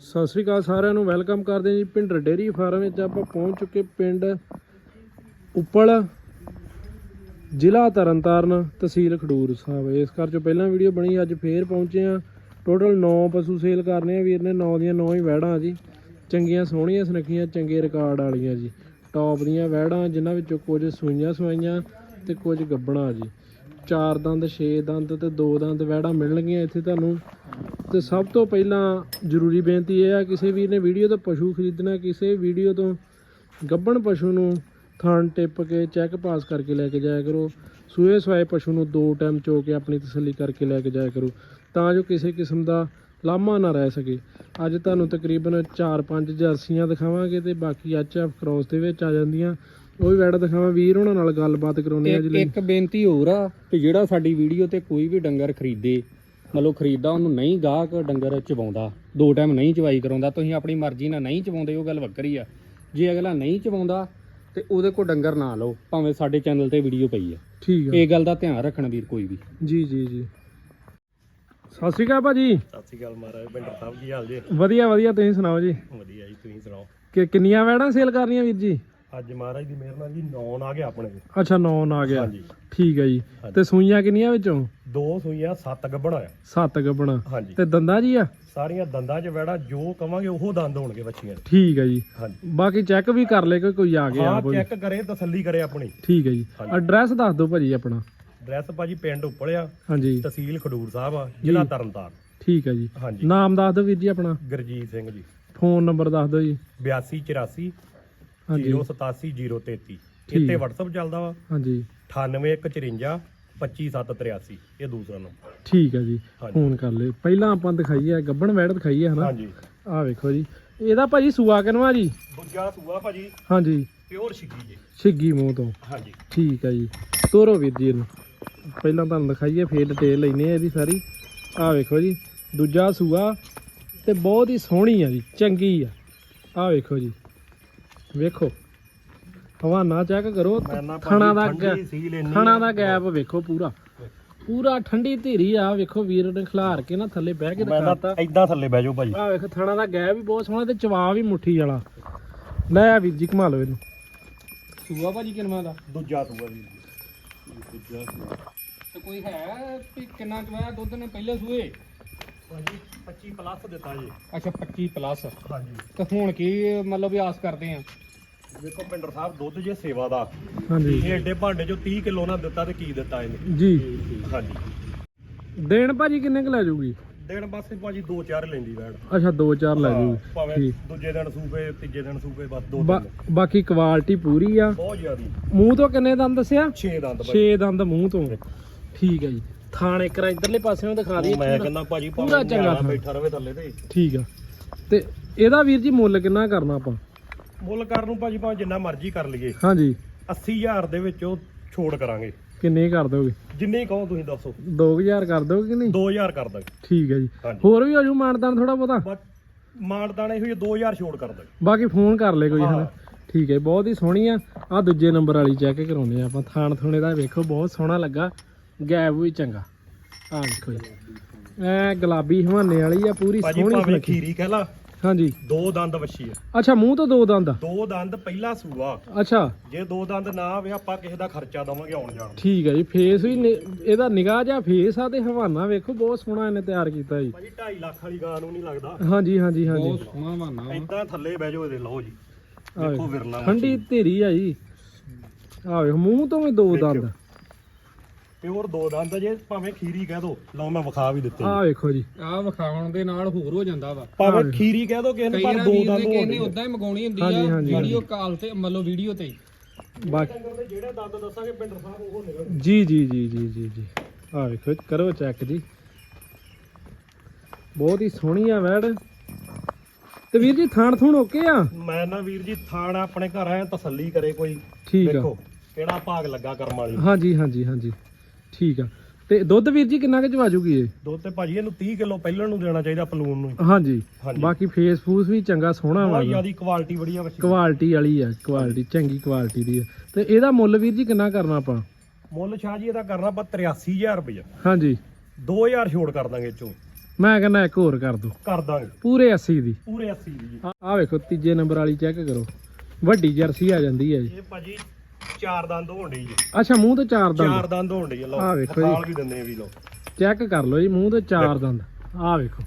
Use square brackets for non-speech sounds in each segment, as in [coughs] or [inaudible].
ਸਤਿ ਸ੍ਰੀ ਅਕਾਲ ਸਾਰਿਆਂ ਨੂੰ, ਵੈਲਕਮ ਕਰਦੇ ਹਾਂ ਜੀ ਪਿੰਡ ਡੇਰੀ ਫਾਰਮ ਵਿੱਚ ਆਪਾਂ ਪਹੁੰਚ ਚੁੱਕੇ ਪਿੰਡ ਉੱਪਲ, ਜ਼ਿਲ੍ਹਾ ਤਰਨਤਾਰਨ ਤਹਿਸੀਲ ਖਡੂਰ ਸਾਹਿਬ। ਇਸ ਕਰ ਚੋਂ ਪਹਿਲਾਂ ਵੀਡੀਓ ਬਣੀ, ਅੱਜ ਫੇਰ ਪਹੁੰਚੇ ਆ ਟੋਟਲ 9 ਪਸ਼ੂ ਸੇਲ ਕਰਨੇ ਆ ਵੀਰ ਨੇ 9 ਦੀਆਂ 9 ਹੀ ਵੈੜਾਂ ਜੀ। ਚੰਗੀਆਂ ਸੋਹਣੀਆਂ ਸੁਨੱਖੀਆਂ, ਚੰਗੇ ਰਿਕਾਰਡ ਵਾਲੀਆਂ ਜੀ। ਟੌਪ ਦੀਆਂ ਵੈੜਾਂ ਜਿਨ੍ਹਾਂ ਵਿੱਚੋਂ ਕੁਝ ਸੂਈਆਂ ਸਵਾਈਆਂ ਤੇ ਕੁਝ ਗੱਬਣਾ ਜੀ। ਚਾਰ ਦੰਦ, ਛੇ ਦੰਦ ਤੇ ਦੋ ਦੰਦ ਵੈੜਾਂ ਮਿਲਣਗੀਆਂ। ਇੱਥੇ ਤੁਹਾਨੂੰ ਤੇ ਸਭ ਤੋਂ ਪਹਿਲਾਂ ਜ਼ਰੂਰੀ ਬੇਨਤੀ ਇਹ ਆ ਕਿਸੇ ਵੀਰ ਨੇ ਵੀਡੀਓ ਤੋਂ ਪਸ਼ੂ ਖਰੀਦਣਾ ਕਿਸੇ ਵੀਡੀਓ ਤੋਂ ਗੱਬਣ ਪਸ਼ੂ ਨੂੰ ਥਣ ਟਿੱਪ ਕੇ ਚੈੱਕ ਪਾਸ ਕਰਕੇ ਲੈ ਕੇ ਜਾਇਆ ਕਰੋ। ਸੂਏ ਸਵਾਏ ਪਸ਼ੂ ਨੂੰ ਦੋ ਟਾਈਮ ਚੋ ਕੇ ਆਪਣੀ ਤਸੱਲੀ ਕਰਕੇ ਲੈ ਕੇ ਜਾਇਆ ਕਰੋ ਤਾਂ ਜੋ ਕਿਸੇ ਕਿਸਮ ਦਾ ਲਾਮਾ ਨਾ ਰਹਿ ਸਕੇ। ਅੱਜ ਤੁਹਾਨੂੰ ਤਕਰੀਬਨ 4-5 ਜਰਸੀਆਂ ਦਿਖਾਵਾਂਗੇ ਤੇ ਬਾਕੀ ਐਚਐਫ ਕ੍ਰੋਸ ਦੇ ਵਿੱਚ ਆ ਜਾਂਦੀਆਂ। ਉਹ ਵੀ ਵੈੜ ਦਿਖਾਵਾਂ ਵੀਰ ਉਹਨਾਂ ਨਾਲ ਗੱਲਬਾਤ ਕਰਾਉਣੀ ਆ ਜੀ ਇੱਕ ਬੇਨਤੀ ਹੋਰ ਆ ਕਿ ਜਿਹੜਾ ਸਾਡੀ ਵੀਡੀਓ ਤੇ ਕੋਈ ਵੀ ਡੰਗਰ ਖਰੀਦੇ ਮਤਲਬ ਖਰੀਦਦਾ ਉਹਨੂੰ ਨਹੀਂ ਗਾਹਕ ਡੰਗਰ ਚਵਾਉਂਦਾ ਦੋ ਟਾਈਮ ਨਹੀਂ ਚਵਾਈ ਕਰਾਉਂਦਾ ਤੁਸੀਂ ਆਪਣੀ ਮਰਜ਼ੀ ਨਾਲ ਨਹੀਂ ਚਵਾਉਂਦੇ ਉਹ ਗੱਲ ਵੱਖਰੀ ਆ। ਜੇ ਅਗਲਾ ਨਹੀਂ ਚਵਾਉਂਦਾ ਤੇ ਉਹਦੇ ਕੋਲ ਡੰਗਰ ਨਾ ਲਓ ਭਾਵੇਂ ਸਾਡੇ ਚੈਨਲ ਤੇ ਵੀਡੀਓ ਪਈ ਆ। ਠੀਕ ਆ। ਇਹ ਗੱਲ ਦਾ ਧਿਆਨ ਰੱਖਣਾ ਵੀਰ ਕੋਈ ਵੀ। ਜੀ ਜੀ ਜੀ। ਸਤਿ ਸ਼੍ਰੀ ਅਕਾਲ ਭਾਜੀ। ਸਤਿ ਸ਼੍ਰੀ ਅਕਾਲ ਮਹਾਰਾਜ ਭਿੰਡਰ ਸਾਹਿਬ ਕੀ ਹਾਲ ਜੀ? ਵਧੀਆ ਵਧੀਆ ਤੁਸੀਂ ਸੁਣਾਓ ਜੀ? ਵਧੀਆ ਜੀ ਤੁਸੀਂ ਸੁਣਾਓ? ਕਿ ਕਿੰਨੀਆਂ ਵੈੜਾਂ ਸੇਲ ਕਰਨੀਆਂ ਵੀਰ ਜੀ? ਅੱਜ ਮਹਾਰਾਜ ਦੀ ਮਿਹਰ ਨਾਲ ਜੀ ਨੌਨ ਆ ਗਿਆ ਆਪਣੇ ਕੋਲ। ਅੱਛਾ 9 ਆ ਗਿਆ। ਹਾਂਜੀ। ਠੀਕ ਹੈ ਜੀ। ਤੇ ਸੂਈਆਂ ਕਿੰਨੀਆਂ ਵਿੱਚੋਂ? ਦੋ ਸੂਈਆਂ ਸੱਤ ਗੱਭਣ ਆ। 7 ਗੱਬਣਾ ਹਾਂਜੀ। ਤੇ ਦੰਦਾਂ ਜੀ ਆ? ਸਾਰੀਆਂ ਦੰਦਾਂ 'ਚ ਵੜਾ ਜੋ ਕਵਾਂਗੇ ਉਹ ਦੰਦ ਹੋਣਗੇ ਬੱਚੀਆਂ ਦੇ। ਠੀਕ ਹੈ ਜੀ। ਹਾਂਜੀ। ਬਾਕੀ ਚੈੱਕ ਵੀ ਕਰ ਲੈ ਕੋਈ ਕੋਈ ਆ ਗਿਆ ਹਾਂ ਕੋਈ। ਚੈੱਕ ਕਰੇ ਤਸੱਲੀ ਕਰੇ ਆਪਣੀ। ਠੀਕ ਹੈ ਜੀ। ਐਡਰੈਸ ਦੱਸ ਦਿਓ ਭਾਜੀ ਆਪਣਾ। ਡਰੈਸ ਭਾਜੀ ਪਿੰਡ ਉੱਪਲਿਆ ਹਾਂਜੀ। ਤਹਿਸੀਲ ਖਡੂਰ ਸਾਹਿਬ ਆ ਜ਼ਿਲ੍ਹਾ ਤਰਨਤਾਰਨ। ਠੀਕ ਹੈ ਜੀ। ਹਾਂਜੀ। ਨਾਮ ਦੱਸ ਦਿਓ ਵੀਰ ਜੀ ਆਪਣਾ। ਗੁਰਜੀਤ ਸਿੰਘ ਜੀ। ਫੋਨ ਨੰਬਰ ਦੱਸ ਦਿਓ ਜੀ। 82 84 ਹਾਂਜੀ। 087 033 ਇੱਥੇ WhatsApp ਚੱਲਦਾ ਵਾ। ਹਾਂਜੀ। 9854 25783 ਇਹ ਦੂਸਰਾ ਨੰਬਰ। ਠੀਕ ਹੈ ਜੀ। ਹਾਂਜੀ। ਫੋਨ ਕਰ ਲਿਓ। ਪਹਿਲਾਂ ਆਪਾਂ ਦਿਖਾਈ ਹੈ ਗੱਬਣ ਵੈੜ ਦਿਖਾਈ ਹੈ ਹਨਾ? ਹਾਂਜੀ। ਆਹ ਵੇਖੋ ਜੀ। ਇਹਦਾ ਭਾਜੀ ਸੂਆ ਕਿਨਵਾ ਜੀ? ਦੂਜਾ ਸੂਆ ਭਾਜੀ। ਹਾਂਜੀ। ਪਿਓਰ ਛਿੱਗੀ ਜੀ। ਛਿੱਗੀ ਮੂੰਹ ਤੋਂ। ਹਾਂਜੀ। ਠੀਕ ਹੈ ਜੀ। ਤੋਰੋ ਵੀਰ ਜੀ ਇਹਨੂੰ। ਪਹਿਲਾਂ ਤੁਹਾਨੂੰ ਦਿਖਾਈਏ ਫੇਰ ਡਿਟੇਲ ਲੈਨੇ ਆ ਇਹਦੀ ਸਾਰੀ। ਆਹ ਵੇਖੋ ਜੀ। ਦੂਜਾ ਸੂਆ ਤੇ ਬਹੁਤ ਹੀ ਸੋਹਣੀ ਆ ਜੀ। ਚੰਗੀ ਆ। ਆਹ ਵੇਖੋ ਜੀ। ਵੇਖੋ। ਹਵਾਨਾ ਚੈੱਕ ਕਰੋ ਖਾਣਾ ਦਾ ਖਾਣਾ ਦਾ ਗੈਪ ਵੇਖੋ ਪੂਰਾ। ਪੂਰਾ ਠੰਡੀ ਧੀਰੀ ਆ ਵੇਖੋ ਵੀਰ ਨੇ ਖਿਲਾਰ ਕੇ ਨਾ ਥੱਲੇ ਬਹਿ ਕੇ ਦਿਖਾਤਾ। ਇਦਾਂ ਥੱਲੇ ਬਹਿ ਜਾਓ ਭਾਜੀ। ਆਹ ਵੇਖੋ ਥਾਣਾ ਦਾ ਗੈਪ ਵੀ ਬਹੁਤ ਸੋਹਣਾ ਤੇ ਚਵਾ ਵੀ ਮੁੱਠੀ ਵਾਲਾ। ਲੈ ਆ ਵੀਰ ਜੀ ਘੁਮਾ ਲਓ ਇਹਨੂੰ। ਸੂਆ ਭਾਜੀ ਕਿੰਨਾ ਦਾ? ਦੂਜਾ ਸੂਆ ਵੀਰ ਜੀ। ਤੇ ਕੋਈ ਹੈ ਕਿੰਨਾ ਚਵਾਇਆ ਦੁੱਧ ਨੇ ਪਹਿਲੇ ਸੂਏ। ਭਾਜੀ 25 ਪਲੱਸ ਦਿੱਤਾ ਜੀ। ਅੱਛਾ 25 ਪਲੱਸ ਹਾਂਜੀ। ਤੇ ਹੁਣ ਕੀ ਮਤਲਬ ਵੀ ਆਸ ਕਰਦੇ ਆ? ਦੇਖੋ ਪਿੰਡਰ ਸਾਹਿਬ ਦੁੱਧ ਜੇ ਸੇਵਾ ਦਾ। ਹਾਂਜੀ। ਇਹ ਏਡੇ ਭਾਂਡੇ ਚੋਂ 30 ਕਿਲੋ ਨਾ ਦਿੱਤਾ ਤੇ ਕੀ ਦਿੱਤਾ ਇਹਨੇ? ਜੀ। ਹਾਂਜੀ। ਦੇਣ ਭਾਜੀ ਕਿੰਨੇ ਕੁ ਲੈ ਜਾਊਗੀ? ਦਿਨ ਬਸ ਭਾਜੀ ਦੋ ਚਾਰ ਲੈਂਦੀ ਵੈਣ ਅੱਛਾ ਦੋ ਚਾਰ ਲੈ ਹਾਂ, ਜਾਊਗੀ। ਭਾਵੇਂ ਠੀਕ। ਦੂਜੇ ਦਿਨ ਸੂਪੇ ਤੀਜੇ ਦਿਨ ਸੂਪੇ ਬਸ ਦੋ ਬਾ- ਦਿਨ ਬਾਕੀ ਕੁਆਲਿਟੀ ਪੂਰੀ ਆ। ਬਹੁਤ ਜ਼ਿਆਦੀ। ਮੂੰਹ ਤੋਂ ਕਿੰਨੇ ਦੰਦ ਦੱਸਿਆ? 6 ਦੰਦ 6 ਦੰਦ ਮੂੰਹ ਤੋਂ। ਠੀਕ ਹੈ ਜੀ। ਥਾਣ ਇੱਕ ਰਾ ਇਧਰਲੇ ਪਾਸੇ ਨੂੰ ਦਿਖਾ ਦਈਏ ਮੈਂ ਕਹਿੰਦਾ ਭਾਜੀ ਪੂਰਾ ਚੰਗਾ ਥਾਂ। ਬੈਠਾ ਰਵੇ ਥੱਲੇ ਤੇ। ਠੀਕ ਆ। ਤੇ ਇਹਦਾ ਵੀਰ ਜੀ ਮੁੱਲ ਕਿੰਨਾ ਕਰਨਾ ਆਪਾਂ? ਮੁੱਲ ਕਰਨ ਨੂੰ ਭਾਜੀ ਭਾਵੇਂ ਜਿੰਨਾ ਮਰਜ਼ੀ ਕਰ ਲਈਏ। ਹਾਂਜੀ। 80000 ਦੇ ਵਿੱਚ ਉਹ ਛੋੜ ਕਰਾਂਗੇ। ਕਿੰਨੇ ਕਰ ਦੋਗੇ? ਜਿੰਨੇ ਕਹੋ ਤੁਸੀਂ ਦੱਸੋ। 2000 ਕਰ ਦੋਗੇ ਕਿ ਨਹੀਂ? 2000 ਕਰ ਦਾਂਗੇ। ਠੀਕ ਹੈ ਜੀ। ਹਾਂਜੀ। ਹੋਰ ਵੀ ਹੋ ਜੂ ਮਾਨਦਾਨ ਥੋੜਾ ਬਹੁਤਾ? ਬਸ ਮਾਨਦਾਨੇ ਹੋਈ 2000 ਛੋੜ ਕਰ ਦਾਂਗੇ। ਬਾਕੀ ਫੋਨ ਕਰ ਲੈ ਕੋਈ ਹਾਂ। ਹਨਾ। ਠੀਕ ਹੈ ਬਹੁਤ ਹੀ ਸੋਹਣੀ ਆ। ਆ ਦੂਜੇ ਨੰਬਰ ਵਾਲੀ ਚੈੱਕ ਕਰਾਉਨੇ ਆ ਆਪਾਂ। ਥਾਣ ਥੁਣੇ ਦਾ ਵੇਖੋ ਬਹੁਤ ਸੋਹਣਾ ਲੱਗਾ। ਗੈਪ ਵੀ ਚੰਗਾ। ਆ ਵੇਖੋ ਜੀ। ਐ ਗੁਲਾਬੀ ਹਵਾਨੇ ਵਾਲੀ ਆ ਪੂਰੀ ਭਾਜੀ ਸੋਹਣੀ ਭਾਵੇਂ ਸੁਨੱਖੀ। ਖੀਰੀ ਕਹਿ ਲਾ ਹਾਂਜੀ। ਦੋ ਦੰਦ ਵੱਛੀ ਆ। ਅੱਛਾ ਮੂੰਹ ਤੋਂ ਦੋ ਦੰਦ ਆ? ਦੋ ਦੰਦ ਪਹਿਲਾ ਸੂਆ। ਅੱਛਾ। ਜੇ ਦੋ ਦੰਦ ਨਾ ਆਵੇ ਆਪਾਂ ਕਿਸੇ ਦਾ ਖਰਚਾ ਦਵਾਂਗੇ ਆਉਣ ਜਾਣ। ਦਾ। ਠੀਕ ਹੈ ਜੀ ਫੇਸ ਵੀ ਨਿ- ਇਹਦਾ ਨਿਗਾਹ ਜਿਹਾ ਫੇਸ ਆ ਤੇ ਹਵਾਨਾ ਵੇਖੋ ਬਹੁਤ ਸੋਹਣਾ ਇਹਨੇ ਤਿਆਰ ਕੀਤਾ ਜੀ। ਭਾਜੀ 2.5 ਲੱਖ ਵਾਲੀ ਗਾਂ ਨੂੰ ਨਹੀਂ ਲੱਗਦਾ। ਹਾਂਜੀ ਹਾਂਜੀ ਹਾਂਜੀ। ਬਹੁਤ ਸੋਹਣਾ ਬਾਨਾ ਵਾ। ਏਦਾਂ ਥੱਲੇ ਬਹਿ ਜਾਓ ਇਹਦੇ ਲਓ ਜੀ। ਆਹ ਦੇਖੋ ਵੇਖੋ। ਵਿਰਲਾ ਠੰਡੀ ਧੀਰੀ ਆ ਜੀ। ਆ ਵੇਖੋ ਮੂੰਹ ਤੋਂ ਵੀ ਦੋ। ਦੰਦ। ਪਿਓਰ ਦੋ ਦੰਦ ਜੇ ਭਾਵੇਂ ਖੀਰੀ ਕਹਿ ਦੋ। ਲਓ ਮੈਂ ਵਿਖਾ ਵੀ ਦਿੱਤੇ ਆ ਵੇਖੋ ਜੀ। ਆਹ ਵਿਖਾਉਣ ਦੇ ਨਾਲ ਹੋਰ ਹੋ ਜਾਂਦਾ ਵਾ। ਭਾਵੇਂ। ਖੀਰੀ ਕਹਿ ਦੋ ਕਿਸੇ ਨੂੰ ਕਈ ਪਰ ਦੋ ਵੀਰ ਦੰਦ ਨੇ ਹੋਣਗੇ ਨੇ ਉਦਾਂ ਹੀ ਮੰਗਾਉਣੀ ਹੁੰਦੀ ਹਾਂਜੀ, ਆ ਹਾਂਜੀ, ਵੀਡੀਓ ਕਾਲ ਤੇ ਮਤਲਬ ਵੀਡੀਓ ਤੇ। ਬਾਕੀ ਜਿਹੜੇ ਦੰਦ ਦੱਸਾਂਗੇ ਪਿੰਡਰ ਸਾਹਿਬ ਉਹ ਨਿਕਲ ਜੀ ਜੀ ਜੀ ਜੀ ਜੀ ਜੀ। ਆ ਵੇਖੋ ਕਰੋ ਚੈੱਕ ਜੀ। ਬਹੁਤ ਹੀ ਸੋਹਣੀ ਆ ਵੈੜ। ਤੇ ਵੀਰ ਜੀ ਥਾਣ ਥੂਣ ਓਕੇ ਆ? ਮੈਂ ਨਾ ਵੀਰ ਜੀ ਥਾਣ ਆਪਣੇ ਘਰ ਆਇਆ ਤਸੱਲੀ ਕਰੇ ਕੋਈ। ਠੀਕ ਆ। ਦੇਖੋ ਕਿਹੜਾ ਭਾਗ ਲੱਗਾ ਕਰਮ ਵਾਲੀ। ਨੂੰ। ਹਾਂਜੀ ਹਾਂਜੀ ਹਾਂਜੀ। ਠੀਕ ਆ। ਤੇ ਦੁੱਧ ਵੀਰ ਜੀ ਕਿੰਨਾ ਕੁ ਚਵਾ ਜੂਗੀ ਇਹ? ਦੁੱਧ ਤੇ ਭਾਜੀ ਇਹਨੂੰ 30 ਕਿਲੋ ਪਹਿਲਣ ਨੂੰ ਦੇਣਾ ਚਾਹੀਦਾ ਪਲੂਨ ਨੂੰ ਹਾਂਜੀ। ਹਾਂਜੀ। ਬਾਕੀ ਫੇਸ ਫੂਸ ਵੀ ਚੰਗਾ ਸੋਹਣਾ ਵਾ। ਬਹੁਤ ਜ਼ਿਆਦੀ ਕੁਆਲਿਟੀ ਵਧੀਆ ਵੱਛੀ ਕੁਆਲਿਟੀ ਵਾਲੀ ਆ ਕੁਆਲਿਟੀ ਚੰਗੀ ਕੁਆਲਿਟੀ ਦੀ ਆ। ਤੇ ਇਹਦਾ ਮੁੱਲ ਵੀਰ ਜੀ ਕਿੰਨਾ ਕਰਨਾ ਆਪਾਂ? ਮੁੱਲ ਸ਼ਾਹ ਜੀ ਇਹਦਾ ਕਰਨਾ ਆਪਾਂ 83000 ਰੁਪਇਆ ਹਾਂਜੀ। 2000 ਛੋੜ ਕਰ ਦਾਂਗੇ ਚੋਂ। ਮੈਂ ਕਹਿੰਦਾ ਇੱਕ ਹੋਰ ਕਰ ਦੋ। ਕਰ ਦਾਂਗੇ। ਪੂਰੇ 80 ਦੀ। ਪੂਰੇ 80 ਦੀ ਜੀ। ਆ ਵੇਖੋ ਤੀਜੇ ਨੰਬਰ ਵਾਲੀ ਚੈੱਕ ਕਰੋ। ਵੱਡੀ ਜਰਸੀ ਆ ਜਾਂਦੀ ਹੈ ਜੀ। ਇਹ ਭਾਜੀ ਚਾਰ ਦੰਦ ਹੋਣ ਡਈ ਜੀ। ਅੱਛਾ ਮੂੰਹ ਤੇ ਚਾਰ ਚਾਰ ਦੰਦ ਦੰਦ ਹੋਣ ਡਈ ਆ, ਲਓ ਆਹ ਵੇਖੋ ਜੀ। ਵਿਖਾਲ ਵੀ ਦਿੰਦੇ ਆ ਵੀ ਲਓ। ਚੈੱਕ ਕਰ ਲਓ ਜੀ ਮੂੰਹ ਤੇ ਚਾਰ ਦੰਦ। ਆ ਵੇਖੋ।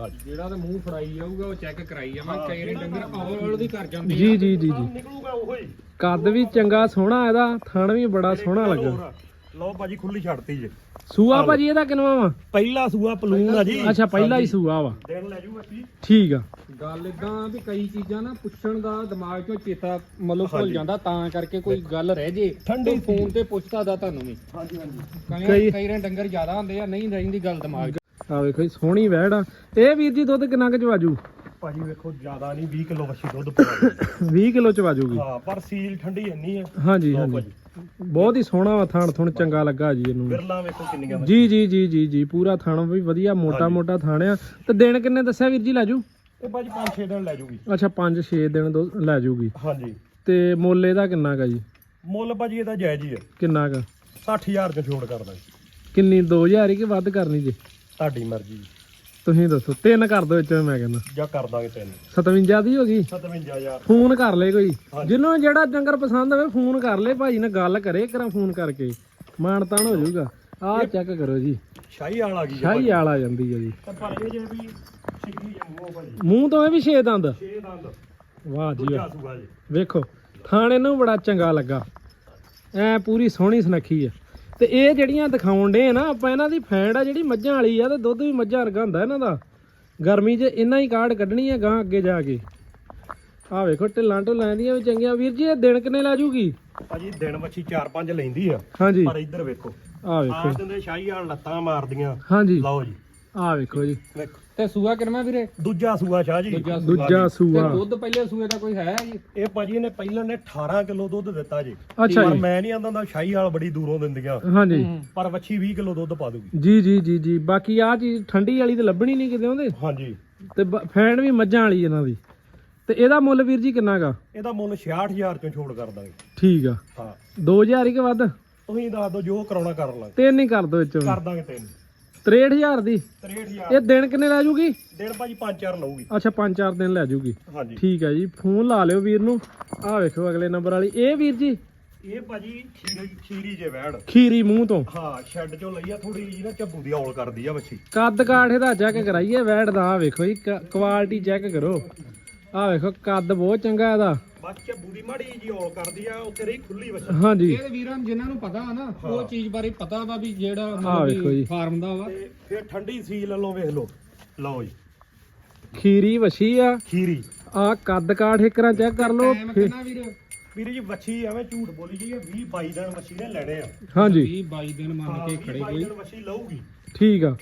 ਹਾਂਜੀ। ਜਿਹੜਾ ਤੇ ਮੂੰਹ ਫੜਾਈ ਜਾਊਗਾ ਉਹ ਚੈੱਕ ਕਰਾਈ ਜਾਵਾਂ। ਕਈ ਵਾਰੀ ਡੰਗਰ ਔਲ ਦੀ ਕਰ ਜਾਂਦੇ ਜੀ ਜੀ ਜੀ ਜੀ। ਨਿਕਲੂਗਾ ਉਹੋ। ਹੀ ਕੱਦ ਵੀ ਚੰਗਾ ਸੋਹਣਾ ਇਹਦਾ ਥਣ ਵੀ ਬੜਾ ਸੋਹਣਾ ਲੱਗਾ। ਲਓ ਭਾਜੀ ਖੁੱਲੀ ਛੱਡਤੀ ਜੀ। ਸੂਆ ਭਾਜੀ ਇਹਦਾ ਕਿਨਵਾ ਵਾ? ਪਹਿਲਾ ਸੂਆ ਪਲੂਨ ਆ ਜੀ। ਅੱਛਾ ਪਹਿਲਾ ਹੀ ਸੂਆ ਵਾ। ਦਿਨ ਲੈ ਜੂਗਾ ਜੀ ਠੀਕ ਆ। ਗੱਲ ਇਦਾਂ ਵੀ ਕਈ ਚੀਜ਼ਾਂ ਨਾ ਪੁੱਛਣ ਦਾ ਦਿਮਾਗ ਚੋਂ ਚੇਤਾ ਮਤਲਬ ਭੁੱਲ। ਜਾਂਦਾ ਤਾਂ ਕਰਕੇ ਕੋਈ ਗੱਲ ਰਹਿ ਜੇ। ਠੰਡੀ ਫੋਨ ਤੇ ਪੁੱਛਦਾ ਦਾ ਤੁਹਾਨੂੰ ਵੀ। ਹਾਂਜੀ ਹਾਂਜੀ। ਕਈ ਕਈ- ਰਾਂ ਡੰਗਰ ਜ਼ਿਆਦਾ ਹੁੰਦੇ ਆ ਨਹੀਂ ਰਹਿੰਦੀ ਗੱਲ ਦਿਮਾਗ 'ਚ। ਆ ਵੇਖੋ ਜੀ ਸੋਹਣੀ ਵਹਿੜ ਆ। ਇਹ ਵੀਰ ਜੀ ਦੁੱਧ ਕਿੰਨਾ ਕੁ ਚਵਾਜੂ? ਭਾਜੀ ਵੇਖੋ ਜ਼ਿਆਦਾ ਨਹੀਂ 20 ਕਿਲੋ ਵੱਛੀ ਦੁੱਧ ਪਾਉਂਦੀ [coughs] 20 ਕਿਲੋ ਚਵਾਜੂਗੀ ਹਾਂ ਪਰ ਸੀਲ ਠੰਡੀ ਇੰਨੀ ਹੈ ਹਾਂਜੀ ਲਓ ਹਾਂਜੀ। ਭਾਜੀ। ਬਹੁਤ ਹੀ ਸੋਹਣਾ ਵਾ ਥਣ ਥਣ ਚੰਗਾ ਲੱਗਾ ਜੀ ਇਹਨੂੰ। ਬਿਰਲਾ ਵੇਖੋ ਕਿੰਨੀਆਂ ਵੱਛੀਆਂ। ਜੀ ਜੀ ਜੀ ਜੀ ਜੀ ਪੂਰਾ ਥਣ ਵੀ ਵਧੀਆ ਮੋਟਾ। ਮੋਟਾ ਥਣ ਆ। ਤੇ ਦਿਨ ਕਿੰਨੇ ਦੱਸਿਆ ਵੀਰ ਜੀ ਲਾਜੂ ਇਹ ਭਾਜੀ 5-6 ਦਿਨ ਲੈ ਜੂਗੀ। ਅੱਛਾ 5-6 ਦਿਨ ਦੋ ਲੈ ਜੂਗੀ। ਹਾਂਜੀ। ਤੇ ਮੁੱਲ ਇਹਦਾ ਕਿੰਨਾ ਕਾ ਜੀ? ਮੁੱਲ ਭਾਜੀ ਇਹਦਾ ਜਾਇਜ਼ ਹੀ ਹੈ ਕਿੰਨਾ ਕ? 60000 ਚ ਛੋੜ ਕਰ ਦਾਂਗੇ ਕਿੰਨੀ 2000 ਹੀ ਕਿ ਵੱਧ ਕਰਨੀ ਜੀ? ਤੁਹਾਡੀ ਮਰਜ਼ੀ। ਤੁਸੀਂ ਦੱਸੋ ਤਿੰਨ ਕਰ ਦਿਓ ਇੱਥੇ ਮੈਂ ਕਹਿੰਦਾ। ਜਾਂ ਕਰ ਦਾਂਗੇ ਤਿੰਨ। 57 ਦੀ ਹੋ ਗਈ? 57000 ਫੋਨ ਕਰ ਲੈ ਕੋਈ। ਜਿਹਨੂੰ ਜਿਹੜਾ ਡੰਗਰ ਪਸੰਦ ਹੋਵੇ ਫੋਨ ਕਰ ਲੈ ਭਾਜੀ ਨਾਲ ਗੱਲ ਕਰੇ ਕਰਾਂ ਫੋਨ ਕਰਕੇ। ਮਾਣ ਤਾਣ ਹੋ ਜਾਊਗਾ। ਆਹ ਚੈੱਕ ਕਰੋ ਜੀ। ਸ਼ਾਹੀ ਵਾਲ ਆ ਗਈ ਸ਼ਾਹੀ ਆਲ ਆ ਜਾਂਦੀ ਹੈ ਜੀ। ਤੇ ਪਰ ਇਹ ਜੇ ਵੀ ਛਿੱਗੀ ਜੰਮੂ ਭਾਜੀ ਮੂੰਹ ਤੋਂ ਇਹ ਵੀ ਛੇ ਦੰਦ। 6 ਦੰਦ। ਵਾਹ ਜੀ। ਵੇਖੋ ਥਾਣੇ ਨੂੰ ਬੜਾ ਚੰਗਾ ਲੱਗਾ। ਐ ਪੂਰੀ ਸੋਹਣੀ ਸੁਨੱਖੀ ਆ। ਤੇ ਇਹ ਜਿਹੜੀਆਂ ਦਿਖਾਉਣ ਦੇ ਨਾ ਆਪਾਂ ਇਹਨਾਂ ਦੀ ਫੈਂਡ ਆ ਜਿਹੜੀ ਮੱਝਾਂ ਵਾਲੀ ਆ ਤੇ ਦੁੱਧ ਵੀ ਮੱਝਾਂ ਵਰਗਾ ਹੁੰਦਾ ਇਹਨਾਂ ਦਾ। ਗਰਮੀ 'ਚ ਇਹਨਾਂ ਹੀ ਕਾਢ ਕੱਢਣੀ ਆ ਗਾਂ ਅੱਗੇ ਜਾ ਕੇ। ਆ ਵੇਖੋ ਢਿੱਲਾਂ ਢੁੱਲਾਂ ਦੀਆਂ ਵੀ ਚੰਗੀਆਂ। ਵੀਰ ਜੀ ਇਹ ਦਿਨ ਕਿੰਨੇ ਲਾ ਜੂਗੀ? ਭਾਜੀ ਦਿਨ ਵੱਛੀ 4-5 ਲੈਂਦੀ ਆ। ਹਾਂਜੀ। ਪਰ ਇੱਧਰ ਵੇਖੋ। ਆ ਆ ਵੇਖੋ ਦਿੰਦੇ ਸ਼ਾਹੀ ਵਾਲ ਲੱਤਾਂ ਮਾਰਦੀਆਂ। ਹਾਂਜੀ। ਲਓ ਜੀ। ਆ ਵੇਖੋ ਜੀ। ਵੇਖੋ। ਤੇ ਸੂਆ ਕਿੰਨਾ ਵੀਰੇ? ਦੂਜਾ ਸੂਆ ਸ਼ਾਹ ਜੀ। ਦੂਜਾ ਸੂਆ ਦੂਜਾ ਤੇ ਸੂਆ। ਦੁੱਧ ਪਹਿਲੇ ਸੂਏ ਦਾ ਕੋਈ ਹੈ ਜੀ? ਇਹ ਭਾਜੀ ਨੇ ਪਹਿਲਾਂ ਨੇ 18 ਕਿਲੋ ਦੁੱਧ ਦਿੱਤਾ ਜੀ। ਅੱਛਾ ਪਰ ਜੀ। ਮੈਂ ਨਹੀਂ ਆਂਦਾ ਹੁੰਦਾ ਸ਼ਾਹੀ ਵਾਲ ਬੜੀ ਦੂਰੋਂ ਦਿੰਦੀਆਂ। ਹਾਂਜੀ। ਪਰ ਵੱਛੀ 20 ਕਿਲੋ ਦੁੱਧ ਪਾ ਦੂਗੀ। ਜੀ ਜੀ ਜੀ ਜੀ। ਬਾਕੀ ਆ ਚੀਜ਼ ਠੰਡੀ ਵਾਲੀ ਤੇ ਲੱਭਣੀ ਨਹੀਂ ਕਿਤੇ ਉਹਦੇ? ਹਾਂਜੀ। ਤੇ ਬ- ਫੈਂਡ ਵੀ ਮੱਝਾਂ ਵਾਲੀ ਇਹਨਾਂ ਦੀ। ਤੇ ਇਹਦਾ ਮੁੱਲ ਵੀਰ ਜੀ ਕਿੰਨਾ ਗਾ? ਇਹਦਾ ਮੁੱਲ 66000 ਚੋਂ ਛੋੜ ਕਰ ਦਾਂਗੇ। ਠੀਕ ਆ। ਹਾਂ। 2000 ਹੀ ਕਿ ਵੱਧ? ਤੁਸੀਂ ਦੱਸ ਦਿਓ ਜੋ ਕਰਾਉਣਾ ਕਰ ਲਾਂਗੇ। ਤਿੰਨ ਹੀ ਕਰ ਦੋ ਵਿੱਚੋਂ ਕਰ ਦਾਂਗੇ ਤਿੰਨ। 63000 ਦੀ? 63000 ਇਹ ਦਿਨ ਕਿੰਨੇ ਲੈ ਜੂਗੀ? ਦਿਨ ਭਾਜੀ 5-4 ਲਊਗੀ। ਅੱਛਾ 5-4 ਦਿਨ ਲੈ ਜੂਗੀ। ਹਾਂਜੀ। ਠੀਕ ਹੈ ਜੀ ਫੋਨ ਲਾ ਲਿਓ ਵੀਰ ਨੂੰ। ਆਹ ਵੇਖੋ ਅਗਲੇ ਨੰਬਰ ਵਾਲੀ। ਇਹ ਵੀਰ ਜੀ? ਇਹ ਭਾਜੀ ਖੀਰੀ ਜੇ ਵੈੜ। ਖੀਰੀ ਮੂੰਹ ਤੋਂ। ਹਾਂ ਸ਼ੈੱਡ ਚੋਂ ਲਈ ਆ ਥੋੜੀ ਜੀ ਨਾ ਝੱਬੂ ਦੀ ਔਲ ਕਰਦੀ ਆ ਵੱਛੀ। ਕੱਦ ਕਾਠ ਇਹਦਾ ਚੈੱਕ ਕਰਾਈਏ ਵੈੜ ਦਾ। ਆਹ ਵੇਖੋ ਜੀ ਕੁਆਲਿਟੀ ਚੈੱਕ ਕਰੋ। ਆਹ ਵੇਖੋ ਕੱਦ ਬਹੁਤ ਚੰਗਾ ਇਹਦਾ। ਬਸ ਝੱਬੂ ਦੀ ਮਾੜੀ ਜੀ ਔਲ ਕਰਦੀ ਆ ਉੱਤੇ ਰਹੀ ਖੁੱਲੀ ਵੱਛੀ ਹਾਂਜੀ। ਇਹ ਵੀਰਾਂ ਜਿਨ੍ਹਾਂ ਨੂੰ ਪਤਾ ਨਾ ਉਹ ਚੀਜ਼ ਬਾਰੇ ਪਤਾ ਵਾ ਵੀ ਜਿਹੜਾ ਆਹ ਮਤਲਬ ਵੇਖੋ ਜੀ। ਵੀ ਫਾਰਮ ਦਾ ਵਾ। ਤੇ ਫਿਰ ਠੰਡੀ ਸੀਲ ਵੱਲੋਂ ਵੇਖ ਲਓ। ਲਓ ਜੀ। ਖੀਰੀ ਵਛੀ ਆ। ਖੀਰੀ। ਆ ਕੱਦ ਕਾਠ ਇਕਰਾਂ ਚੈੱਕ ਕਰ ਲਓ। ਟਾਈਮ ਫਿਰ- ਕਿੰਨਾ ਵੀਰ? ਵੀਰੇ ਜੀ ਵੱਛੀ ਐਵੇਂ ਝੂਠ ਬੋਲੀ ਜੀ 20 22 ਦਿਨ ਵੱਛੀ ਨੇ ਲੈਣੇ ਆ। ਹਾਂਜੀ। 20 22 ਦਿਨ ਮੰਨ ਕੇ 20 ਖੜੇ 22 ਕੋਈ। ਦਿਨ ਵੱਛੀ ਲਊਗੀ। ਠੀਕ ਆ।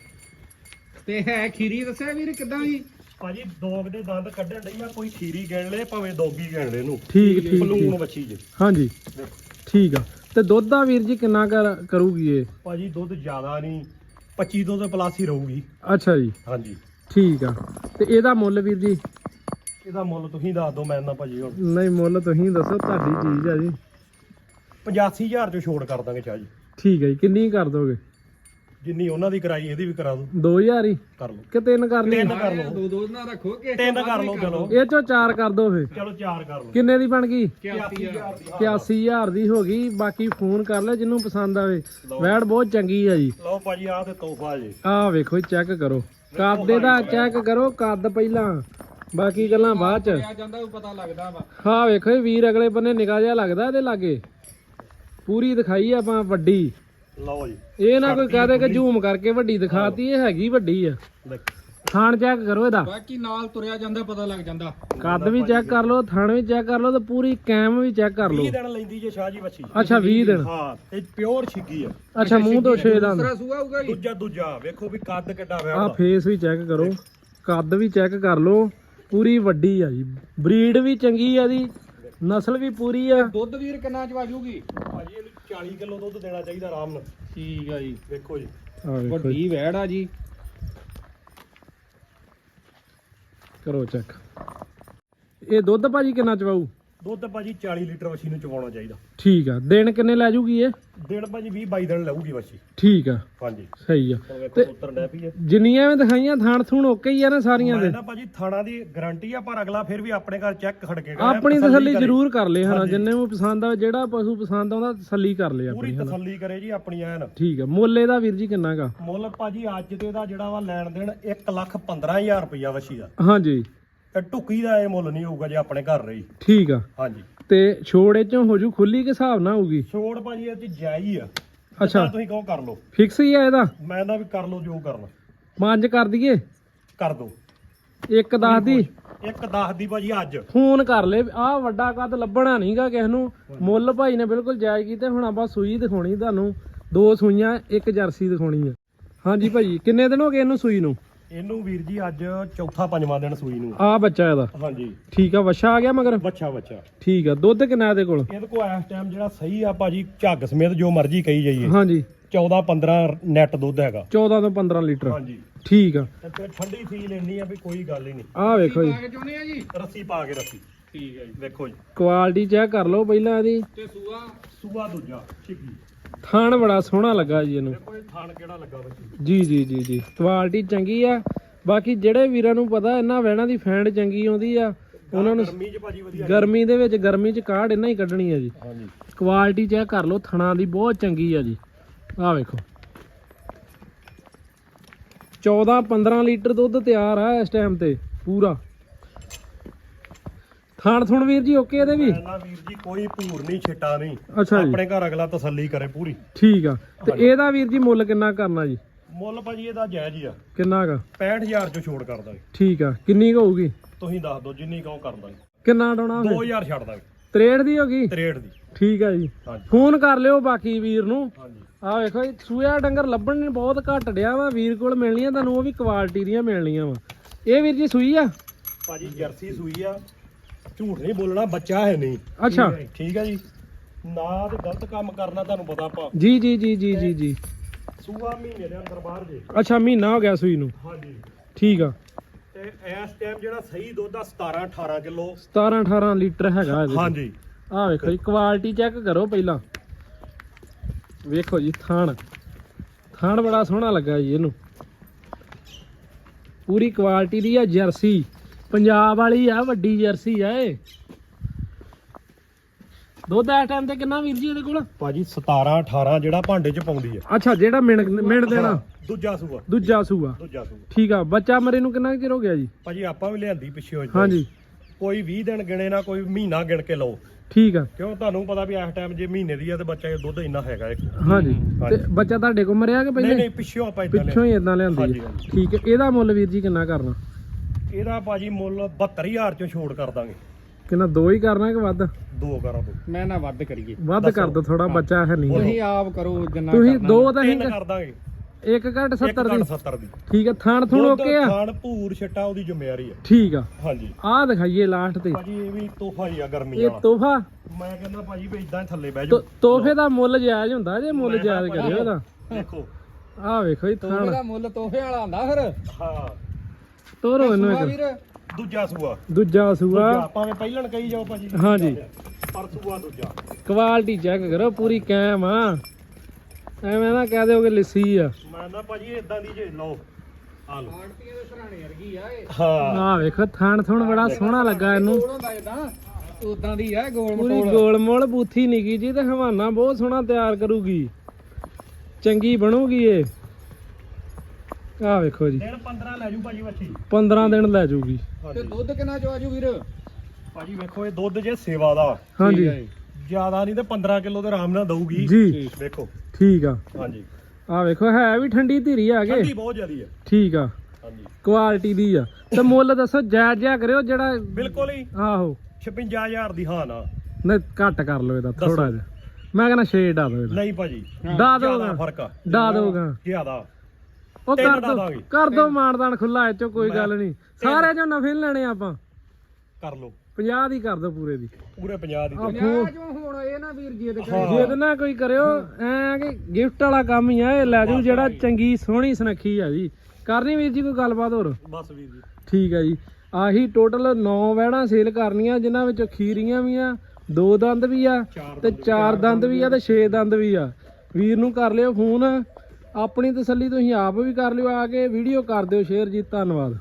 ਤੇ ਹੈ ਖੀਰੀ ਦੱਸਿਆ ਵੀਰ ਕਿਦਾਂ ਜੀ? ਭਾਜੀ ਦੋਗ ਦੇ ਦੰਦ ਕੱਢਣ ਡਈ ਆ ਕੋਈ ਖੀਰੀ ਗਿਣ ਲੈ ਭਾਵੇਂ ਦੋਗੀ ਗਿਣ ਲੈ ਇਹਨੂੰ। ਠੀਕ ਠੀਕ ਬਲੂਨ ਵੱਛੀ ਜੀ ਹਾਂਜੀ। ਠੀਕ ਆ। ਤੇ ਦੁੱਧ ਦਾ ਵੀਰ ਜੀ ਕਿੰਨਾ ਕਰ- ਕਰੂਗੀ ਇਹ? ਭਾਜੀ ਦੁੱਧ ਜ਼ਿਆਦਾ ਨਹੀਂ 25 ਤੋਂ ਤੇ ਪਲੱਸ ਹੀ ਰਹੂਗੀ। ਅੱਛਾ ਜੀ। ਹਾਂਜੀ। ਠੀਕ ਆ। ਤੇ ਇਹਦਾ ਮੁੱਲ ਵੀਰ ਜੀ? ਇਹਦਾ ਮੁੱਲ ਤੁਸੀਂ ਦੱਸ ਦਿਓ ਮੈਂ ਨਾ ਭਾਜੀ ਹੁਣ। ਨਹੀਂ ਮੁੱਲ ਤੁਸੀਂ ਦੱਸੋ ਤੁਹਾਡੀ ਚੀਜ਼ ਆ ਜੀ। 85000 ਚੋਂ ਛੋੜ ਕਰ ਦਾਂਗੇ ਚਾਹ। ਜੀ ਠੀਕ ਹੈ ਜੀ। ਕਿੰਨੀ ਕਰ ਦੋਗੇ? ਜਿੰਨੀ ਉਹਨਾਂ ਦੀ ਕਰਾਈ ਇਹਦੀ ਵੀ ਕਰਾ ਦੋ। 2000 ਹੀ? ਕਰ ਲਓ। ਕਿ ਤਿੰਨ ਕਰ ਲਈ ਤਿੰਨ ਕਰ ਲਓ। ਦੋ ਦੋ ਨਾ ਰੱਖੋ ਕਿ ਤਿੰਨ ਕਰ ਲਓ ਚਲੋ। ਇਹ ਚੋਂ ਚਾਰ ਕਰ ਦੋ ਫੇ ਚਲੋ ਚਾਰ ਕਰ ਲਓ। ਕਿੰਨੇ ਦੀ ਬਣ ਗਈ? 81000 ਦੀ 81000 ਦੀ ਹੋ ਗਈ। ਬਾਕੀ ਫੋਨ ਕਰ ਲੈ ਜਿਹਨੂੰ ਪਸੰਦ ਆਵੇ। ਵੈੜ ਬਹੁਤ ਚੰਗੀ ਆ ਜੀ। ਲਓ ਭਾਜੀ ਆਹ ਤੇ ਤੋਹਫਾ ਜੀ। ਆਹ ਵੇਖੋ ਚੈੱਕ ਕਰੋ। ਕੱਦ ਇਹਦਾ ਚੈੱਕ ਕਰੋ ਕੱਦ ਪਹਿਲਾਂ। ਬਾਕੀ ਗੱਲਾਂ ਬਾਅਦ ਚ। ਆ ਜਾਂਦਾ ਉਹ ਪਤਾ ਲੱਗਦਾ ਵਾ। ਹਾਂ ਵੇਖੋ ਵੀਰ ਅਗਲੇ ਬੰਨੇ ਨਿਕਾ ਜਿਹਾ ਲੱਗਦਾ ਇਹਦੇ ਲਾਗੇ। ਪੂਰੀ ਦਿਖਾਈ ਆਪਾਂ ਵੱਡੀ। ਲਓ ਜੀ। ਇਹ ਨਾ ਕੋਈ ਕਹਦੇ ਕਿ ਜ਼ੂਮ ਕਰਕੇ ਵੱਡੀ ਦਿਖਾਤੀ ਇਹ ਹੈਗੀ ਵੱਡੀ ਆ। ਦੇਖ। ਥਾਣ ਚੈੱਕ ਕਰੋ ਇਹਦਾ। ਬਾਕੀ ਨਾਲ ਤੁਰਿਆ ਜਾਂਦਾ ਪਤਾ ਲੱਗ ਜਾਂਦਾ। ਕੱਦ ਵੀ ਚੈੱਕ ਕਰ ਲਓ ਥਣ ਵੀ ਚੈੱਕ ਕਰ ਲਓ ਤੇ ਪੂਰੀ ਕੈਮ ਵੀ ਚੈੱਕ ਕਰ ਲਓ। 20 ਦਿਨ ਲੈਂਦੀ ਜੇ ਸ਼ਾਹ ਜੀ ਵੱਛੀ। ਅੱਛਾ 20 ਦਿਨ। ਹਾਂ ਇਹ ਪਿਓਰ ਛਿੱਗੀ ਆ। ਅੱਛਾ ਮੂੰਹ ਤੋਂ 6 ਦੰਦ। ਦੂਸਰਾ ਸੂਆ ਹੋਊਗਾ ਜੀ। ਦੂਜਾ ਦੂਜਾ ਵੇਖੋ ਵੀ ਕੱਦ ਕਿੱਡਾ ਹੋਇਆ। ਆ ਫੇਸ ਵੀ ਚੈੱਕ ਕਰੋ। ਕੱਦ ਵੀ ਚੈੱਕ ਕਰ ਲਓ ਪੂਰੀ ਵੱਡੀ ਆ ਜੀ। ਬਰੀਡ ਵੀ ਚੰਗੀ ਆ ਦੀ ਨਸਲ ਵੀ ਪੂਰੀ ਆ। ਦੁੱਧ ਵੀਰ ਕਿੰਨਾ ਚਵਾਜੂਗੀ ਭਾਜੀ ਇਹਨੂੰ 40 ਕਿਲੋ ਦੁੱਧ ਦੇਣਾ ਚਾਹੀਦਾ ਆਰਾਮ ਨਾਲ। ਠੀਕ ਆ ਜੀ। ਵੇਖੋ ਜੀ। ਆ ਵੇਖੋ ਜੀ, ਵੱਡੀ ਵੈੜ ਆ ਜੀ। ਕਰੋ ਚੈੱਕ ਇਹ ਦੁੱਧ ਭਾਜੀ ਕਿੰਨਾ ਚਵਾਊ? ਦੁੱਧ ਭਾਜੀ 40 ਲੀਟਰ ਵੱਛੀ ਨੂੰ ਚਵਾਉਣਾ ਚਾਹੀਦਾ। ਠੀਕ ਆ। ਦਿਨ ਕਿੰਨੇ ਲੈ ਜੂਗੀ ਇਹ? ਦਿਨ ਭਾਜੀ 20 22 ਦਿਨ ਲਊਗੀ ਬੱਚੀ ਠੀਕ ਆ। ਹਾਂਜੀ। ਸਹੀ ਆ। ਹੁਣ ਵੇਖੋ ਉੱਤਰ ਡੈ ਪਈ ਹੈ ਜਿੰਨੀਆਂ ਵੀ ਦਿਖਾਈਆਂ ਥਾਣ ਥੂਣ ਓਕੇ ਹੀ ਆ ਨਾ ਸਾਰੀਆਂ ਦੇ। ਮੈਂ ਨਾ ਭਾਜੀ ਥਾਣਾ ਦੀ ਗਾਰੰਟੀ ਆ ਪਰ ਅਗਲਾ ਫਿਰ ਵੀ ਆਪਣੇ ਘਰ ਚੈੱਕ ਖੜ ਕੇ ਕਰੇ, ਆਪਣੀ ਤਸੱਲੀ। ਜ਼ਰੂਰ ਕਰ ਲੈ ਹਨਾ। ਜਿੰਨੇ ਨੂੰ ਪਸੰਦ ਆ ਜਿਹੜਾ ਪਸ਼ੂ ਪਸੰਦ ਆਉਂਦਾ ਤਸੱਲੀ ਕਰ ਲੈ ਪੂਰੀ ਆਪਣੀ ਹਨਾ। ਤਸੱਲੀ ਕਰੇ ਜੀ ਆਪਣੀ ਐਨ। ਠੀਕ ਆ। ਮੁੱਲ ਇਹਦਾ ਵੀਰ ਜੀ ਕਿੰਨਾ ਗਾ? ਮੁੱਲ ਭਾਜੀ ਅੱਜ ਦੇ ਦਾ ਜਿਹੜਾ ਵਾ ਲੈਣ ਦੇਣ 1 ਲੱਖ 15000 ਰੁਪਇਆ ਵਛੀ ਦਾ। ਹਾਂਜੀ। ਤੇ ਟੁੱਕੀ ਦਾ ਇਹ ਮੁੱਲ ਨਹੀਂ ਹੋਊਗਾ ਜੇ ਆਪਣੇ ਘਰ ਰਹੀ। ਠੀਕ ਆ। ਹਾਂਜੀ। ਤੇ ਛੋੜ ਇਹ ਚੋਂ ਹੋ ਜੂ ਖੁੱਲੀ ਕੇ ਹਿਸਾਬ ਨਾਲ ਹੋਊਗੀ? ਛੋੜ ਭਾਜੀ ਇਹ ਚ ਜਾਈ ਆ। ਅੱਛਾ। ਤੁਸੀਂ ਕਹੋ ਕਰ ਲਓ। ਫਿਕਸ ਹੀ ਆ ਇਹਦਾ? ਮੈਂ ਨਾ ਵੀ ਕਰ ਲਓ ਜੋ ਕਰਨਾ। ਪੰਜ ਕਰ ਦਈਏ? ਕਰ ਦੋ। ਇੱਕ ਦੱਸ ਦੀ? ਇੱਕ 10 ਦੀ ਭਾਜੀ ਅੱਜ। ਫੋਨ ਕਰ ਲੈ। ਆ ਵੱਡਾ ਕੱਦ ਲੱਭਣਾ ਨਹੀਂਗਾ ਕਿਸ ਨੂੰ। ਮੁੱਲ ਭਾਈ ਨੇ ਬਿਲਕੁਲ ਜਾਇਜ਼ ਕੀਤੇ। ਹੁਣ ਆਪਾਂ ਸੂਈ ਦਿਖਾਉਣੀ ਤੁਹਾਨੂੰ। ਦੋ ਸੂਈਆਂ ਇੱਕ ਜਰਸੀ ਦਿਖਾਉਣੀ ਆ। ਹਾਂਜੀ ਭਾਈ ਕਿੰਨੇ ਦਿਨ ਹੋ ਗਏ ਇਹਨੂੰ ਸੂਈ ਨੂੰ? ਇਹਨੂੰ ਵੀਰ ਜੀ ਅੱਜ ਚੌਥਾ ਪੰਜਵਾਂ ਦਿਨ ਸੂਈ ਨੂੰ। ਆ ਬੱਚਾ ਇਹਦਾ। ਹਾਂਜੀ। ਠੀਕ ਆ ਵਛਾ ਆ ਗਿਆ ਮਗਰ? ਬੱਚਾ ਬੱਚਾ ਠੀਕ ਆ ਦੁੱਧ ਕਿੰਨਾ ਇਹਦੇ ਕੋਲ? ਇਹਦੇ ਕੋਲ ਇਸ ਟਾਈਮ ਜਿਹੜਾ ਸਹੀ ਆ ਭਾਜੀ ਝੱਗ ਸਮੇਤ ਜੋ ਮਰਜ਼ੀ ਕਹੀ ਜਾਈਏ। ਹਾਂਜੀ। 14 15 ਨੈਟ ਦੁੱਧ ਹੈਗਾ। 14 ਤੋਂ 15 ਲੀਟਰ। ਹਾਂਜੀ। ਠੀਕ ਆ। ਤੇ ਠੰਡੀ ਫੀਲ ਇੰਨੀ ਆ ਵੀ ਕੋਈ ਗੱਲ ਹੀ ਨਹੀਂ। ਆ ਵੇਖੋ ਜੀ। ਆ ਜੀ? ਰੱਸੀ ਪਾ ਕੇ ਰੱਸੀ। ਠੀਕ ਹੈ ਜੀ। ਵੇਖੋ ਜੀ। ਕੁਆਲਿਟੀ ਚੈੱਕ ਕਰ ਲਓ ਪਹਿਲਾਂ ਇਹਦੀ। ਤੇ ਸੂਆ? ਸੂਆ ਦੂਜਾ ਛਿੱਗੀ ਥਾਣ ਬੜਾ ਸੋਹਣਾ ਲੱਗਾ ਜੀ ਇਹਨੂੰ। ਦੇਖੋ ਇਹ ਥਾਣ ਕਿਹੜਾ ਲੱਗਾ ਬੱਚੀ ਜੀ। ਜੀ ਜੀ ਜੀ ਕੁਆਲਿਟੀ ਚੰਗੀ ਆ। ਬਾਕੀ ਜਿਹੜੇ ਵੀਰਾਂ ਨੂੰ ਪਤਾ ਇਹਨਾਂ ਵਹਿਣਾ ਦੀ ਫੈਂਡ ਚੰਗੀ ਆਉਂਦੀ ਆ। ਉਹਨਾਂ ਨੂੰ ਗਰਮੀ 'ਚ ਭਾਜੀ ਵਧੀਆ ਗਰਮੀ ਦੇ ਵਿੱਚ ਗਰਮੀ ਚ ਕਾੜ ਇਹਨਾਂ ਹੀ ਕੱਢਣੀ ਆ ਜੀ। ਹਾਂਜੀ। ਕੁਆਲਿਟੀ ਚੈੱਕ ਕਰ ਲਓ ਥਣਾ ਦੀ ਬਹੁਤ ਚੰਗੀ ਆ ਜੀ। ਆਹ ਵੇਖੋ। 14 15 ਲੀਟਰ ਦੁੱਧ ਤਿਆਰ ਆ ਇਸ ਟਾਈਮ ਤੇ ਪੂਰਾ। ਥਾਣ ਥੁਣ ਵੀਰ ਜੀ ਓਕੇ ਇਹਦੇ ਵੀ? ਨਾ ਵੀਰ ਜੀ ਕੋਈ ਭੂਰ ਨਹੀਂ ਛਿੱਟਾ ਨਹੀਂ। ਅੱਛਾ ਜੀ। ਆਪਣੇ ਘਰ ਅਗਲਾ ਤਸੱਲੀ ਕਰੇ ਪੂਰੀ। ਠੀਕ ਆ। ਤੇ ਇਹਦਾ ਵੀਰ ਜੀ ਮੁੱਲ ਕਿੰਨਾ ਕਰਨਾ ਜੀ? ਮੁੱਲ ਭਾਜੀ ਇਹਦਾ ਜਾਇਜ਼ ਹੀ ਆ। ਕਿੰਨਾ ਗਾ 65000 ਚੋਂ ਛੋੜ ਕਰ ਦਾਂਗੇ ਠੀਕ ਆ। ਕਿੰਨੀ ਕੁ ਹੋਊਗੀ? ਤੁਸੀਂ ਦੱਸ ਦਿਓ ਜਿੰਨੀ ਕਹੋ ਕਰ ਦਾਂਗੇ ਕਿੰਨਾ ਡਾਉਣਾ 2000 ਛੱਡ ਦਾਂਗੇ 63 ਦੀ ਹੋਗੀ 63 ਦੀ। ਠੀਕ ਆ ਜੀ। ਫੋਨ ਕਰ ਲਿਓ ਬਾਕੀ ਵੀਰ ਨੂੰ। ਆਹ ਵੇਖੋ ਜੀ ਸੂਆ ਡੰਗਰ ਲੱਭਣ ਨੇ ਬਹੁਤ ਘੱਟ ਡਿਆ ਵਾ ਵੀਰ ਕੋਲ ਮਿਲਣੀਆਂ ਤੁਹਾਨੂੰ ਉਹ ਵੀ ਕੁਆਲਿਟੀ ਦੀਆਂ ਮਿਲਣੀਆਂ ਵਾ। ਇਹ ਵੀਰ ਜੀ ਸੂਈ ਆ? ਭਾਜੀ ਜਰਸੀ ਸੂਈ ਆ। ਝੂਠ ਨਹੀਂ ਬੋਲਣਾ ਬੱਚਾ ਹੈ ਨਹੀਂ। ਅੱਛਾ। ਠੀਕ ਹੈ- ਜੀ ਨਾ ਤੇ ਗਲਤ ਕੰਮ ਕਰਨਾ ਤੁਹਾਨੂੰ ਪਤਾ ਆਪਾਂ। ਜੀ ਜੀ ਜੀ ਜੀ ਜੀ ਜੀ। ਸੂਆ ਮਹੀਨੇ ਦੇ ਅੰਦਰ ਬਾਹਰ ਜੇ ਅੱਛਾ ਮਹੀਨਾ ਹੋ ਗਿਆ ਸੂਈ ਨੂੰ? ਹਾਂਜੀ। ਠੀਕ ਆ। ਤੇ ਇਸ ਟਾਈਮ ਜਿਹੜਾ ਸਹੀ ਦੁੱਧ ਆ 17 18 ਕਿਲੋ। 17 18 ਲੀਟਰ ਹੈਗਾ ਇਹਦੇ ਹਾਂਜੀ। ਆਹ ਵੇਖੋ ਜੀ ਕੁਆਲਿਟੀ ਚੈੱਕ ਕਰੋ ਪਹਿਲਾਂ। ਵੇਖੋ ਜੀ ਥਾਣ। ਥਾਣ ਬੜਾ ਸੋਹਣਾ ਲੱਗਾ ਜੀ ਇਹਨੂੰ। ਪੂਰੀ ਕੁਆਲਿਟੀ ਦੀ ਆ ਜਰਸੀ। ਪੰਜਾਬ ਵਾਲੀ ਆ ਵੱਡੀ ਜਰਸੀ ਆ ਇਹ। ਦੁੱਧ ਇਸ ਟਾਈਮ ਤੇ ਕਿੰਨਾ ਵੀਰ ਜੀ ਇਹਦੇ ਕੋਲ? ਭਾਜੀ 17 18 ਜਿਹੜਾ ਭਾਂਡੇ 'ਚ ਪਾਉਂਦੀ ਆ। ਅੱਛਾ ਜਿਹੜਾ ਮਿੰਟ ਮਿੰਟ ਦੇਣਾ। ਦੂਜਾ ਸੂਆ। ਦੂਜਾ ਸੂਆ। ਦੂਜਾ ਸੂਆ। ਠੀਕ ਆ ਬੱਚਾ ਮਰੇ ਨੂੰ ਕਿੰਨਾ ਚਿਰ ਹੋ ਗਿਆ ਜੀ? ਭਾਜੀ ਆਪਾਂ ਵੀ ਲਿਆਂਦੀ ਪਿੱਛੇ ਹੋਈ ਹਾਂਜੀ। ਕੋਈ 20 ਦਿਨ ਗਿਣੇ ਨਾ ਕੋਈ ਮਹੀਨਾ ਗਿਣ ਕੇ ਲਓ। ਠੀਕ ਆ। ਕਿਉਂ? ਤੁਹਾਨੂੰ ਪਤਾ ਵੀ ਇਸ ਟਾਈਮ ਜੇ ਮਹੀਨੇ ਦੀ ਆ ਤੇ ਬੱਚਾ ਦੁੱਧ ਇੰਨਾ ਹੈਗਾ ਇੱਕ। ਹਾਂਜੀ। ਤੇ ਬੱਚਾ ਤੁਹਾਡੇ ਕੋਲ ਮਰਿਆ ਕਿ ਨਹੀਂ ਪਹਿਲੇ? ਨਹੀਂ ਪਿੱਛੋਂ ਆਪਾਂ ਇਦਾਂ ਪਿੱਛੋਂ ਹੀ ਇਦਾਂ ਲਿਆਂਦੀ ਹੈ। ਠੀਕ ਹੈ ਇਹਦਾ ਮੁੱਲ ਵੀਰ ਜੀ ਕਿੰਨਾ ਕਰਨਾ? ਇਹਦਾ ਭਾਜੀ ਮੁੱਲ 72000 ਚੋਂ ਛੋੜ ਕਰ ਦਾਂਗੇ। ਕਿੰਨਾ ਦੋ ਹੀ ਕਰਨਾ ਕਿ ਵੱਧ? ਦੋ ਕਰਾਂ ਦੋ। ਮੈਂ ਨਾ ਵੱਧ ਕਰੀਏ। ਵੱਧ ਕਰ ਦੋ ਥੋੜਾ ਬੱਚਾ ਹੈ ਨਹੀਂ। ਤੁਸੀਂ ਆਪ ਕਰੋ ਜਿੰਨਾ ਤੁਸੀਂ ਕਰਨਾ। ਦੋ ਤਾਂ ਤਿੰਨ ਹੀ ਕਰ ਦਾਂਗੇ। ਇੱਕ ਘੱਟ 70 ਇੱਕ ਦੀ ਘੱਟ 70 ਦੀ। ਠੀਕ ਹੈ ਥਾਣ ਥੁਣ ਦੁੱਧ, ਓਕੇ ਆ? ਖਾਣ ਭੂਰ ਛੱਟਾ ਉਹਦੀ ਜ਼ਿੰਮੇਵਾਰੀ ਆ। ਠੀਕ ਆ। ਹਾਂਜੀ। ਆਹ ਦਿਖਾਈਏ ਲਾਸਟ ਤੇ। ਭਾਜੀ ਇਹ ਵੀ ਤੋਹਫਾ ਹੀ ਆ ਗਰਮੀ ਇਹ ਵਾਲਾ। ਤੋਹਫਾ? ਮੈਂ ਕਹਿੰਦਾ ਭਾਜੀ ਵੀ ਇਦਾਂ ਥੱਲੇ ਬਹਿ ਤੋ- ਜਾਓ। ਤੋਹਫੇ ਦਾ ਮੁੱਲ ਜਾਇਜ਼ ਹੁੰਦਾ ਜੇ ਮੁੱਲ ਜਾਇਜ਼ ਕਰਿਓ ਇਹਦਾ। ਦੇਖੋ। ਆਹ ਵੇਖੋ ਜੀ ਤੋਹਫੇ ਦਾ ਮੁੱਲ ਤੋਹਫੇ ਵਾਲਾ ਹੁੰਦਾ ਫਿਰ। ਹਾਂ। ਤੋਰੋ ਇਹਨੂੰ ਸੂਆ ਇੱਕ। ਵੀਰ ਦੂਜਾ ਸੂਆ। ਦੂਜਾ ਸੂਆ। ਦੂਜਾ ਭਾਵੇਂ ਪਹਿਲਣ ਕਹੀ ਜਾਓ ਭਾਜੀ। ਹਾਂਜੀ। ਪਰ ਸੂਆ ਦੂਜਾ। ਕੁਆਲਿਟੀ ਚੈੱਕ ਕਰੋ ਪੂਰੀ ਕਾਇਮ ਆ। ਐਵੇਂ ਨਾ ਕਹਿ ਦਿਓ ਕਿ ਲਿੱਸੀ ਆ। ਮੈਂ ਨਾ ਭਾਜੀ ਇਦਾਂ ਦੀ ਜੇ ਲਓ। ਆ ਲਓ। ਆਂਟੀਆਂ ਦੇ ਸਰਾਣੇ ਵਰਗੀ ਆ ਇਹ। ਹਾਂ। ਆਹ ਵੇਖੋ ਥਾਣ ਥੁਣ ਬੜਾ ਸੋਹਣਾ ਲੱਗਾ ਇਹਨੂੰ। ਉਦਾਂ ਦੀ ਆ ਗੋਲ ਪੂਰੀ ਮਟੋਲ ਗੋਲ ਮੋਲ ਬੂਥੀ ਨਿੱਕੀ ਜੀ ਤੇ ਹਵਾਨਾ ਬਹੁਤ ਸੋਹਣਾ ਤਿਆਰ ਕਰੂਗੀ। ਚੰਗੀ ਬਣੂਗੀ ਇਹ। ਆਹ ਵੇਖੋ ਜੀ। ਦਿਨ 15 ਲੈ ਜੂ ਭਾਜੀ ਵੱਛੀ 15 ਦਿਨ ਲੈ ਜਾਊਗੀ ਤੇ ਦੁੱਧ ਕਿੰਨਾ ਚੋ ਆਜੂ ਵੀਰ? ਭਾਜੀ ਵੇਖੋ ਇਹ ਦੁੱਧ ਜੇ ਸੇਵਾ ਦਾ। ਹਾਂਜੀ। ਜ਼ਿਆਦਾ ਨਹੀਂ ਤੇ 15 ਕਿਲੋ ਤੇ ਆਰਾਮ ਨਾਲ ਦਊਗੀ। ਜੀ। ਵੇਖੋ। ਠੀਕ ਆ। ਹਾਂਜੀ। ਆਹ ਵੇਖੋ ਹੈ ਵੀ ਠੰਡੀ ਧੀਰੀ ਆ ਕੇ। ਠੰਡੀ ਬਹੁਤ ਜ਼ਿਆਦੀ ਹੈ ਠੀਕ ਆ। ਹਾਂਜੀ। ਕੁਆਲਿਟੀ ਦੀ ਆ। ਤੇ ਮੁੱਲ ਦੱਸੋ ਜਾਇਜ਼ ਜਿਹਾ ਕਰਿਓ ਜਿਹੜਾ ਬਿਲਕੁਲ ਹੀ। ਆਹੋ। 56000 ਦੀ ਹਾਂ ਨਾ। ਨਾ ਘੱਟ ਕਰ ਲਓ ਇਹਦਾ ਥੋੜਾ ਜਿਹਾ। ਮੈਂ ਕਹਿੰਦਾ ਛੇੜ ਆ ਦੋ ਇਹਦਾ। ਨਹੀਂ ਭਾਜੀ। ਡਾ ਦੋਗਾ ਫ਼ਰਕ ਆ। ਡਾ ਦੋਗਾ ਜ਼ਿਆਦਾ। ਉਹ ਕਰ ਦੋ। ਕਰ ਦੋ ਮਾਨਦਾਨ ਖੁੱਲਾ ਇਹ ਚੋਂ ਕੋਈ ਗੱਲ ਨਹੀਂ। ਸਾਰੇ ਚੋਂ ਨਫੇ ਲੈਣੇ ਆਪਾਂ। ਕਰ ਲਓ। 50 ਦੀ ਕਰ ਦੋ ਪੂਰੇ ਦੀ। ਪੂਰੇ 50 ਦੀ ਆਹ। ਤੇ- ਪੰਜਾਹ ਚੋਂ ਹੁਣ ਇਹ ਨਾ ਵੀਰ ਜੀ ਹਾਂ। ਜੇ ਤੇ ਨਾ ਕੋਈ ਕਰਿਓ ਐ ਕਿ ਗਿਫਟ ਵਾਲਾ ਕੰਮ ਹੀ ਆ ਇਹ ਲੈ ਜੂ ਜਿਹੜਾ ਚੰਗੀ ਸੋਹਣੀ ਸੁਨੱਖੀ ਆ ਜੀ। ਕਰਨੀ ਵੀਰ ਜੀ ਕੋਈ ਗੱਲਬਾਤ ਹੋਰ? ਬਸ ਵੀਰ ਜੀ। ਠੀਕ ਆ ਜੀ। ਆਹੀ ਟੋਟਲ 9 ਵਹਿਣਾ ਸੇਲ ਕਰਨੀਆਂ ਜਿਨ੍ਹਾਂ ਵਿੱਚੋਂ ਖੀਰੀਆਂ ਵੀ ਆ ਦੋ ਦੰਦ ਵੀ ਆ ਤੇ ਚਾਰ ਦੰਦ ਵੀ ਆ ਤੇ ਛੇ ਦੰਦ ਵੀ ਆ। ਵੀਰ ਨੂੰ ਕਰ ਲਿਓ ਫੋਨ। ਆਪਣੀ ਤਸੱਲੀ ਤੁਸੀਂ ਆਪ ਵੀ ਕਰ ਲਿਓ, ਆ ਕੇ ਵੀਡੀਓ ਕਰ ਦਿਓ ਸ਼ੇਅਰ ਜੀ, ਧੰਨਵਾਦ।